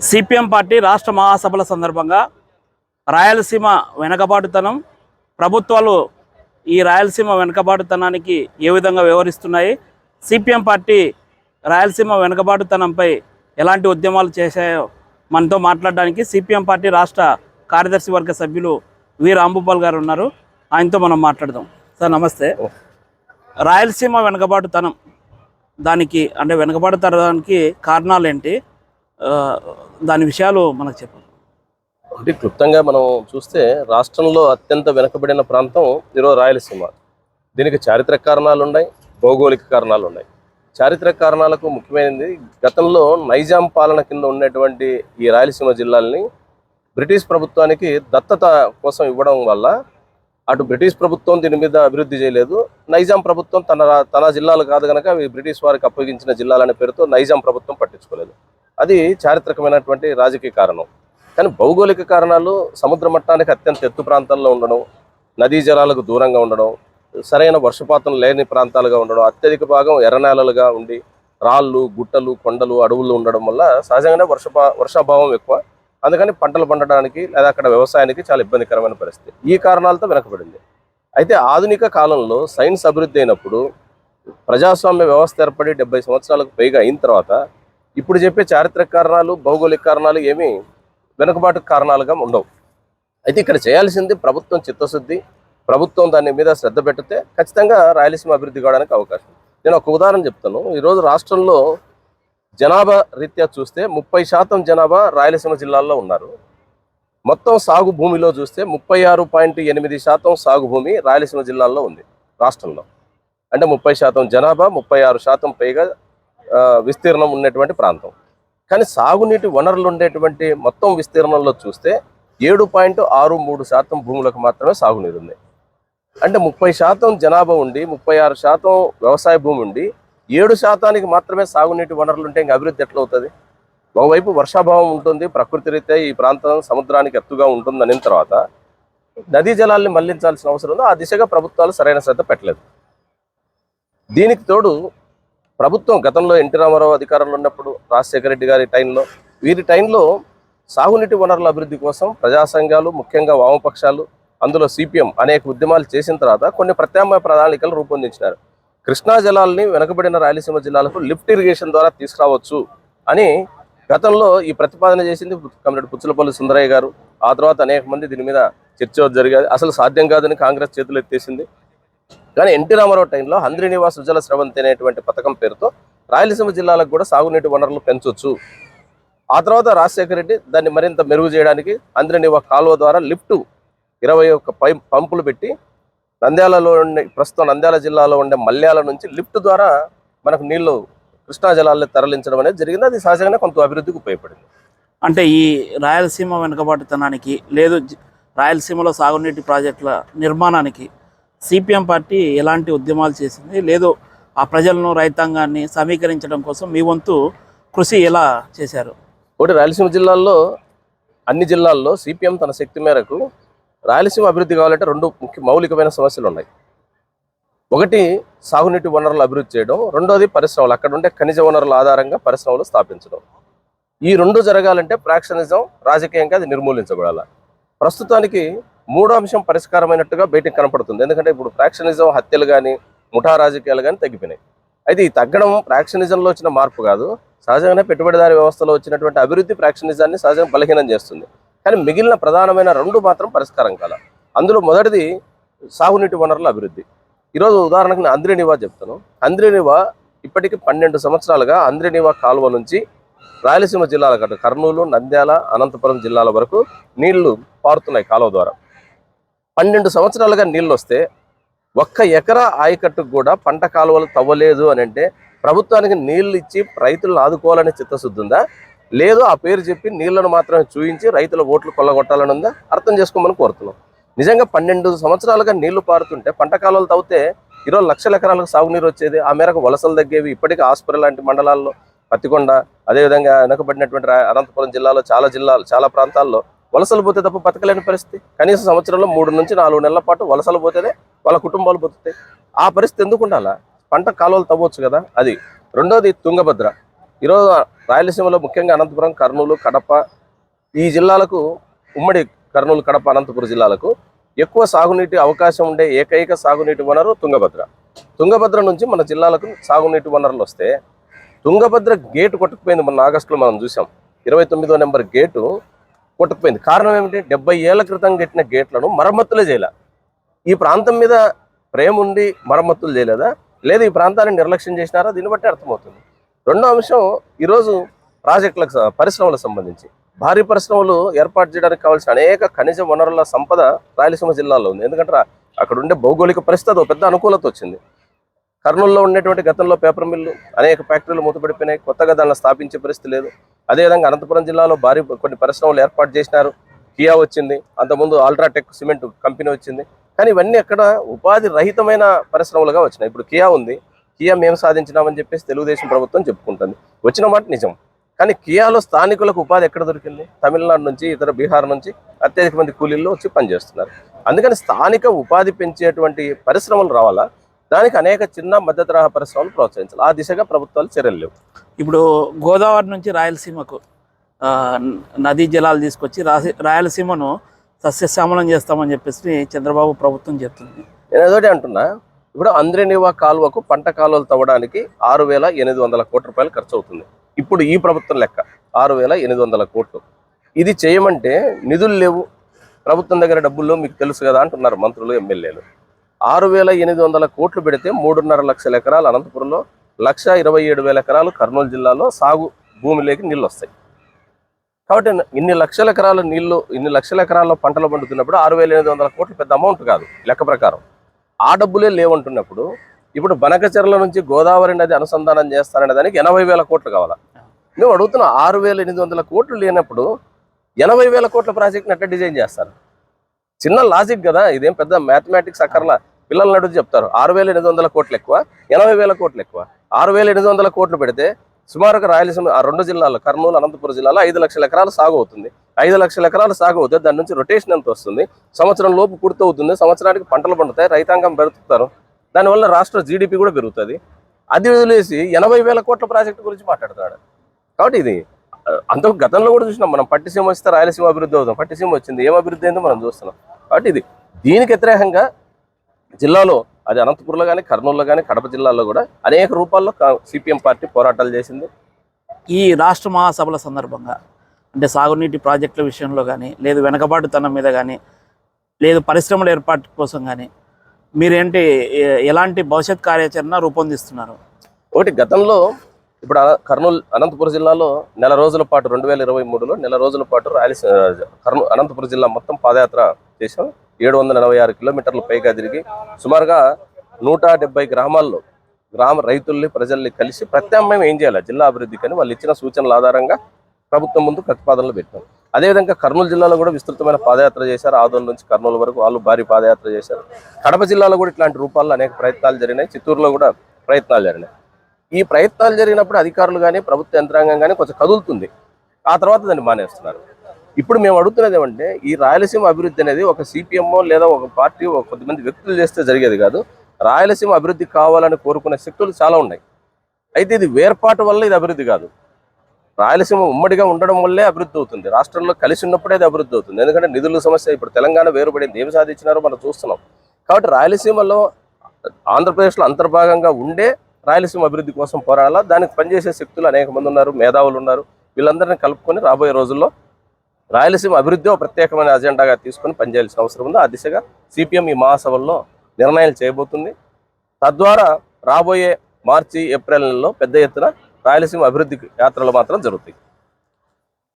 CPM party రాష్ట్ర మహాసభల సందర్భంగా రాయలసీమ వెనకబాటుతనం ప్రభుత్వాలు ఈ రాయలసీమ వెనుకబాటుతనానికి ఏ విధంగా వ్యవహరిస్తున్నాయి సిపిఎం పార్టీ రాయలసీమ వెనుకబాటుతనంపై ఎలాంటి ఉద్యమాలు చేశాయో మనతో మాట్లాడడానికి సిపిఎం పార్టీ రాష్ట్ర కార్యదర్శి వర్గ సభ్యులు వి. రాంభూపాల్ గారు ఉన్నారు. ఆయనతో మనం మాట్లాడదాం. సార్ నమస్తే. రాయలసీమ వెనుకబాటుతనం దానికి అంటే వెనుకబాటుతనానికి కారణాలు ఏంటి దాని విషయాలు మనకు చెప్పండి అంటే క్లుప్తంగా మనం చూస్తే రాష్ట్రంలో అత్యంత వెనుకబడిన ప్రాంతం ఈరోజు రాయలసీమ. దీనికి చారిత్రక కారణాలు ఉన్నాయి భౌగోళిక కారణాలు ఉన్నాయి చారిత్రక కారణాలకు ముఖ్యమైనది గతంలో నైజాం పాలన కింద ఉన్నటువంటి ఈ రాయలసీమ జిల్లాల్ని బ్రిటిష్ ప్రభుత్వానికి దత్తత కోసం ఇవ్వడం వల్ల అటు బ్రిటిష్ ప్రభుత్వం దీని మీద అభివృద్ధి చేయలేదు. నైజాం ప్రభుత్వం తన తన జిల్లాలు కాదు కనుక అవి బ్రిటిష్ వారికి అప్పగించిన జిల్లాలనే పేరుతో నైజాం ప్రభుత్వం పట్టించుకోలేదు. అది చారిత్రకమైనటువంటి రాజకీయ కారణం. కానీ భౌగోళిక కారణాలు సముద్ర మట్టానికి అత్యంత ఎత్తు ప్రాంతాల్లో ఉండడం నదీ జలాలకు దూరంగా ఉండడం సరైన వర్షపాతం లేని ప్రాంతాలుగా ఉండడం అత్యధిక భాగం ఎర్రనేలలుగా ఉండి రాళ్ళు గుట్టలు కొండలు అడవులు ఉండడం వల్ల సహజంగానే వర్షపా వర్షాభావం ఎక్కువ. అందుకని పంటలు పండడానికి లేదా అక్కడ వ్యవసాయానికి చాలా ఇబ్బందికరమైన పరిస్థితి. ఈ కారణాలతో వెనకబడింది. అయితే ఆధునిక కాలంలో సైన్స్ అభివృద్ధి అయినప్పుడు ప్రజాస్వామ్య వ్యవస్థ ఏర్పడి డెబ్బై సంవత్సరాలకు పైగా అయిన తర్వాత ఇప్పుడు చెప్పే చారిత్రక కారణాలు భౌగోళిక కారణాలు ఏమీ వెనుకబాటు కారణాలుగా ఉండవు. అయితే ఇక్కడ చేయాల్సింది ప్రభుత్వం చిత్తశుద్ధి ప్రభుత్వం దాని మీద శ్రద్ధ పెడితే ఖచ్చితంగా రాయలసీమ అభివృద్ధి కావడానికి అవకాశం నేను ఒక ఉదాహరణ చెప్తాను. ఈరోజు రాష్ట్రంలో జనాభా రీత్యా చూస్తే ముప్పై శాతం జనాభా రాయలసీమ జిల్లాల్లో ఉన్నారు. మొత్తం సాగు భూమిలో చూస్తే ముప్పై ఆరు పాయింట్ ఎనిమిది శాతం సాగు భూమి రాయలసీమ జిల్లాల్లో ఉంది రాష్ట్రంలో. అంటే ముప్పై శాతం జనాభా ముప్పై ఆరు శాతం పైగా విస్తీర్ణం ఉన్నటువంటి ప్రాంతం. కానీ సాగునీటి వనరులు ఉండేటువంటి మొత్తం విస్తీర్ణంలో చూస్తే ఏడు పాయింట్ ఆరు మూడు శాతం భూములకు మాత్రమే సాగునీరు ఉంది. అంటే ముప్పై శాతం జనాభా ఉండి ముప్పై ఆరు శాతం వ్యవసాయ భూమి ఉండి ఏడు శాతానికి మాత్రమే సాగునీటి వనరులు ఉంటే ఇంకా అభివృద్ధి ఎట్లా అవుతుంది? ఒకవైపు వర్షాభావం ఉంటుంది ప్రకృతి రీత్యా ఈ ప్రాంతం సముద్రానికి ఎత్తుగా ఉంటుంది అనిన తర్వాత నదీ జలాల్ని మళ్ళించాల్సిన అవసరం ఉంది ఆ దిశగా ప్రభుత్వాలు సరైన శ్రద్ధ పెట్టలేదు. దీనికి తోడు ప్రభుత్వం గతంలో ఎన్టీ రామారావు అధికారంలో ఉన్నప్పుడు రాజశేఖర రెడ్డి గారి టైంలో వీరి టైంలో సాగునీటి వనరుల అభివృద్ధి కోసం ప్రజా సంఘాలు ముఖ్యంగా వామపక్షాలు అందులో సిపిఎం అనేక ఉద్యమాలు చేసిన తర్వాత కొన్ని ప్రత్యామ్నాయ ప్రణాళికలు రూపొందించినారు. కృష్ణా జలాల్ని వెనుకబడిన రాయలసీమ జిల్లాలకు లిఫ్ట్ ఇరిగేషన్ ద్వారా తీసుకురావచ్చు అని గతంలో ఈ ప్రతిపాదన చేసింది కమిరెడ్డి పుచ్చులపల్లి సుందరయ్య గారు. ఆ తర్వాత అనేక మంది దీని మీద చర్చ జరిగేది అసలు సాధ్యం కాదని కాంగ్రెస్ చేతులు ఎత్తేసింది. కానీ ఎన్టీ రామారావు టైంలో హంద్రి నివాస్ సుజల స్రవంతి అనేటువంటి పథకం పేరుతో రాయలసీమ జిల్లాలకు కూడా సాగునీటి వనరులు పెంచవచ్చు ఆ తర్వాత రాజశేఖర రెడ్డి దాన్ని మరింత మెరుగు చేయడానికి హంద్రి నివా కాలువ ద్వారా లిఫ్ట్ ఇరవై ఒక్క పై పంపులు పెట్టి నంద్యాలలో ఉండే ప్రస్తుతం నంద్యాల జిల్లాలో ఉండే మల్యాల నుంచి లిఫ్ట్ ద్వారా మనకు నీళ్ళు కృష్ణా జలాల్లో తరలించడం అనేది జరిగింది. అది సహజంగానే కొంత అభివృద్ధికి ఉపయోగపడింది. అంటే ఈ రాయలసీమ వెనుకబాటుతనానికి లేదు రాయలసీమలో సాగునీటి ప్రాజెక్టుల నిర్మాణానికి సిపిఎం పార్టీ ఎలాంటి ఉద్యమాలు చేసింది లేదు ఆ ప్రజలను రైతాంగాన్ని సమీకరించడం కోసం మీ వంతు కృషి ఎలా చేశారు? ఒకటి రాయలసీమ జిల్లాల్లో అన్ని జిల్లాల్లో సిపిఎం తన శక్తి మేరకు రాయలసీమ అభివృద్ధి కావాలంటే రెండు ముఖ్య మౌలికమైన సమస్యలు ఉన్నాయి. ఒకటి సాగునీటి వనరులు అభివృద్ధి చేయడం రెండోది పరిశ్రమలు. అక్కడ ఉండే ఖనిజ వనరుల ఆధారంగా పరిశ్రమలు స్థాపించడం. ఈ రెండు జరగాలంటే ప్రాక్షనిజం రాజకీయంగా అది నిర్మూలించబడాలి. ప్రస్తుతానికి మూడో అంశం పరిష్కారమైనట్టుగా బయటికి కనపడుతుంది. ఎందుకంటే ఇప్పుడు ప్రాక్షనిజం హత్యలు కానీ ముఠా రాజకీయాలు కానీ తగ్గిపోయినాయి. అయితే ఈ తగ్గడం ప్రాక్షనిజంలో వచ్చిన మార్పు కాదు. సహజంగానే పెట్టుబడిదారి వ్యవస్థలో వచ్చినటువంటి అభివృద్ధి ప్రాక్షనిజాన్ని సహజంగా బలహీనం చేస్తుంది. కానీ మిగిలిన ప్రధానమైన రెండు మాత్రం పరిష్కారం కాల. అందులో మొదటిది సాగునీటి వనరుల అభివృద్ధి. ఈరోజు ఉదాహరణకు నేను అంద్రినివా చెప్తాను. అంద్రినివా ఇప్పటికి పన్నెండు సంవత్సరాలుగా అంద్రినివా కాలువ నుంచి రాయలసీమ జిల్లాల కట్టు కర్నూలు నంద్యాల అనంతపురం జిల్లాల వరకు నీళ్ళు పారుతున్నాయి కాలువ ద్వారా. పన్నెండు సంవత్సరాలుగా నీళ్ళు వస్తే ఒక్క ఎకరా ఆయకట్టుకు కూడా పంట కాలువలు తవ్వలేదు అని అంటే ప్రభుత్వానికి నీళ్ళు ఇచ్చి రైతులను ఆదుకోవాలని చిత్తశుద్ధి ఉందా? లేదు ఆ పేరు చెప్పి నీళ్ళను మాత్రమే చూయించి రైతుల ఓట్లు కొల్లగొట్టాలని ఉందా అర్థం చేసుకోమని కోరుతున్నాం. నిజంగా పన్నెండు సంవత్సరాలుగా నీళ్ళు పారుతుంటే పంట కాలువలు తవ్వితే ఈరోజు లక్షల ఎకరాలకు సాగునీరు వచ్చేది. ఆ మేరకు వలసలు తగ్గేవి ఇప్పటికీ ఆసుపత్రి లాంటి మండలాల్లో పత్తికొండ అదేవిధంగా వెనకబడినటువంటి అనంతపురం జిల్లాలో చాలా జిల్లాలు చాలా ప్రాంతాల్లో వలసలు పోతే తప్ప బతకలేని పరిస్థితి. కనీసం సంవత్సరంలో మూడు నుంచి నాలుగు నెలల పాటు వలసలు పోతేనే వాళ్ళ కుటుంబాలు బతుకుతాయి. ఆ పరిస్థితి ఎందుకు ఉండాలా? పంట కాలువలు తవ్వచ్చు కదా. అది రెండోది తుంగభద్ర. ఈరోజు రాయలసీమలో ముఖ్యంగా అనంతపురం కర్నూలు కడప ఈ జిల్లాలకు ఉమ్మడి కర్నూలు కడప అనంతపురం జిల్లాలకు ఎక్కువ సాగునీటి అవకాశం ఉండే ఏకైక సాగునీటి వనరు తుంగభద్ర. తుంగభద్ర నుంచి మన జిల్లాలకు సాగునీటి వనరులు వస్తే తుంగభద్ర గేటు కొట్టుకుపోయింది మొన్న ఆగస్టులో మనం చూసాం. ఇరవై తొమ్మిదో నెంబర్ గేటు కొట్టుకుపోయింది. కారణం ఏమిటి? డెబ్బై ఏళ్ళ క్రితం కట్టిన గేట్లను మరమ్మతులే చేయలే. ఈ ప్రాంతం మీద ప్రేమ ఉండి మరమ్మతులు చేయలేదా? లేదా ఈ ప్రాంతాన్ని నిర్లక్ష్యం చేసినారా? దీన్ని బట్టి అర్థమవుతుంది. రెండో అంశం ఈరోజు ప్రాజెక్టులకు పరిశ్రమలకు సంబంధించి. భారీ పరిశ్రమలు ఏర్పాటు చేయడానికి కావాల్సిన అనేక ఖనిజ వనరుల సంపద రాయలసీమ జిల్లాలో ఉంది. ఎందుకంటే అక్కడ ఉండే భౌగోళిక పరిస్థితి ఒక పెద్ద అనుకూలత వచ్చింది. కర్నూలులో ఉండేటువంటి గతంలో పేపర్ మిల్లు అనేక ఫ్యాక్టరీలు మూతపడిపోయినాయి. కొత్తగా దాన్ని స్థాపించే పరిస్థితి లేదు. అదేవిధంగా అనంతపురం జిల్లాలో భారీ కొన్ని పరిశ్రమలు ఏర్పాటు చేసినారు. కియా వచ్చింది. అంతకుముందు అల్ట్రాటెక్ సిమెంట్ కంపెనీ వచ్చింది. కానీ ఇవన్నీ అక్కడ ఉపాధి రహితమైన పరిశ్రమలుగా వచ్చినాయి. ఇప్పుడు కియా ఉంది. కియా మేము సాధించినామని చెప్పేసి తెలుగుదేశం ప్రభుత్వం చెప్పుకుంటుంది. వచ్చిన మాట నిజం. కానీ కియాలో స్థానికులకు ఉపాధి ఎక్కడ దొరికింది? తమిళనాడు నుంచి ఇతర బీహార్ నుంచి అత్యధిక మంది కూలీల్లో వచ్చి పనిచేస్తున్నారు. అందుకని స్థానిక ఉపాధి పెంచేటువంటి పరిశ్రమలు రావాలా? దానికి అనేక చిన్న మధ్య తరహా పరిశ్రమలు ప్రోత్సహించాలి. ఆ దిశగా ప్రభుత్వాలు చర్యలు లేవు. ఇప్పుడు గోదావరి నుంచి రాయలసీమకు నదీ జలాలు తీసుకొచ్చి రాయలసీమను సస్యశ్యామలం చేస్తామని చెప్పేసి చంద్రబాబు ప్రభుత్వం చెప్తుంది. నేను అదొకటి అంటున్నా. ఇప్పుడు అంద్రేనివా కాలువకు పంట కాలువలు తవ్వడానికి ఆరు వేల ఎనిమిది వందల కోట్ల రూపాయలు ఖర్చు అవుతుంది. ఇప్పుడు ఈ ప్రభుత్వం లెక్క ఆరు వేల ఎనిమిది వందల కోట్లు. ఇది చేయమంటే నిధులు లేవు. ప్రభుత్వం దగ్గర డబ్బుల్లో మీకు తెలుసు కదా అంటున్నారు మంత్రులు ఎమ్మెల్యేలు. ఆరు వేల ఎనిమిది వందల కోట్లు పెడితే మూడున్నర లక్షల ఎకరాలు అనంతపురంలో లక్ష ఇరవై ఏడు వేల ఎకరాలు కర్నూలు జిల్లాలో సాగు భూమిలోకి నీళ్ళు వస్తాయి. కాబట్టి ఇన్ని లక్షల ఎకరాల నీళ్ళు ఇన్ని లక్షల ఎకరాల్లో పంటలు పండుతున్నప్పుడు ఆరు వేల ఎనిమిది వందల కోట్లు పెద్ద అమౌంట్ కాదు లెక్క ప్రకారం. ఆ డబ్బులే లేవంటున్నప్పుడు ఇప్పుడు బనకచెర్ల నుంచి గోదావరి నది అనుసంధానం చేస్తారనే దానికి ఎనభై వేల కోట్లు కావాలా? మేము అడుగుతున్నాం ఆరు వేల ఎనిమిది వందల కోట్లు లేనప్పుడు ఎనభై వేల కోట్ల ప్రాజెక్ట్ని నట్ట డిజైన్ చేస్తారు? చిన్న లాజిక్ కదా ఇదేం పెద్ద మ్యాథమెటిక్స్ అక్కర్లా పిల్లలు నడుచు చెప్తారు. ఆరు వేల ఎనిమిది వందల కోట్లు ఎక్కువ ఎనభై వేల కోట్లు ఎక్కువ. ఆరు వేల ఎనిమిది వందల కోట్లు పెడితే సుమారుగా రాయలసీమ ఆ రెండు జిల్లాలో కర్నూలు అనంతపురం జిల్లాలో ఐదు లక్షల ఎకరాలు సాగు అవుతుంది. ఐదు లక్షల ఎకరాలు సాగు అవుతుంది దాని నుంచి రొటేషన్ ఎంత వస్తుంది? సంవత్సరం లోపు పూర్తవుతుంది సంవత్సరానికి పంటలు పండుతాయి? రైతాంగం పెరుగుతారు. దానివల్ల రాష్ట్ర జీడిపి కూడా పెరుగుతుంది. అది వదిలేసి ఎనభై వేల కోట్ల ప్రాజెక్టు గురించి మాట్లాడుతున్నాడు. కాబట్టి ఇది అంతకు అంత గతంలో కూడా చూసినాం మనం పట్టిసీమ వస్తే రాయలసీమ అభివృద్ధి అవుతాం పట్టిసీమ వచ్చింది. ఏం అభివృద్ధి అయిందో మనం చూస్తున్నాం. కాబట్టి ఇది దీనికి వ్యతిరేకంగా జిల్లాలో అది అనంతపురంలో కానీ కర్నూలులో కానీ కడప జిల్లాలో కూడా అనేక రూపాల్లో సిపిఎం పార్టీ పోరాటాలు చేసింది. ఈ రాష్ట్ర మహాసభల సందర్భంగా అంటే సాగునీటి ప్రాజెక్టుల విషయంలో కానీ లేదు వెనకబాటుతనం మీద కానీ లేదు పరిశ్రమల ఏర్పాటు కోసం కానీ మీరేంటి ఎలాంటి భవిష్యత్ కార్యాచరణ రూపొందిస్తున్నారు? ఒకటి గతంలో ఇప్పుడు కర్నూలు అనంతపురం జిల్లాలో నెల రోజుల పాటు రెండు వేల ఇరవై మూడులో నెల రోజుల పాటు రాయలసీమ కర్నూలు అనంతపురం జిల్లా మొత్తం పాదయాత్ర చేసాం ఏడు వందల నలభై ఆరు కిలోమీటర్ల పైగా తిరిగి సుమారుగా నూట డెబ్బై గ్రామాల్లో గ్రామ రైతుల్ని ప్రజల్ని కలిసి ప్రత్యామ్నాయం ఏం చేయాలి? జిల్లా అభివృద్ధికి అని వాళ్ళు ఇచ్చిన సూచనల ఆధారంగా ప్రభుత్వం ముందు ప్రతిపాదనలు పెట్టాం. అదేవిధంగా కర్నూలు జిల్లాలో కూడా విస్తృతమైన పాదయాత్ర చేశారు. ఆదోళ నుంచి కర్నూలు వరకు వాళ్ళు భారీ పాదయాత్ర చేశారు. కడప జిల్లాలో కూడా ఇట్లాంటి రూపాల్లో అనేక ప్రయత్నాలు జరిగినాయి. చిత్తూరులో కూడా ప్రయత్నాలు జరిగినాయి. ఈ ప్రయత్నాలు జరిగినప్పుడు అధికారులు కానీ ప్రభుత్వ యంత్రాంగం కానీ కొంచెం కదులుతుంది. ఆ తర్వాత దాన్ని మానేస్తున్నారు. ఇప్పుడు మేము అడుగుతున్నది ఏమంటే ఈ రాయలసీమ అభివృద్ధి అనేది ఒక సిపిఎంఓ లేదా ఒక పార్టీ ఒక కొద్దిమంది వ్యక్తులు చేస్తే జరిగేది కాదు. రాయలసీమ అభివృద్ధి కావాలని కోరుకునే శక్తులు చాలా ఉన్నాయి. అయితే ఇది వేర్పాటు వల్ల ఇది అభివృద్ధి కాదు. రాయలసీమ ఉమ్మడిగా ఉండడం వల్లే అభివృద్ధి అవుతుంది. రాష్ట్రంలో కలిసి ఉన్నప్పుడే అది అభివృద్ధి అవుతుంది. ఎందుకంటే నిధుల సమస్య ఇప్పుడు తెలంగాణ వేరుపడింది. ఏమి సాధించినారో మనం చూస్తున్నాం. కాబట్టి రాయలసీమలో ఆంధ్రప్రదేశ్లో అంతర్భాగంగా ఉండే రాయలసీమ అభివృద్ధి కోసం పోరాడాలా? దానికి పనిచేసే శక్తులు అనేక మంది ఉన్నారు మేధావులు ఉన్నారు. వీళ్ళందరినీ కలుపుకొని రాబోయే రోజుల్లో రాయలసీమ అభివృద్ధి ఒక ప్రత్యేకమైన అజెండాగా తీసుకొని పనిచేయాల్సిన అవసరం ఉంది. ఆ దిశగా సిపిఎం ఈ మహాసభల్లో నిర్ణయాలు చేయబోతుంది. తద్వారా రాబోయే మార్చి ఏప్రిల్ నెలలో పెద్ద ఎత్తున రాయలసీమ అభివృద్ధి యాత్రలు మాత్రం జరుగుతాయి.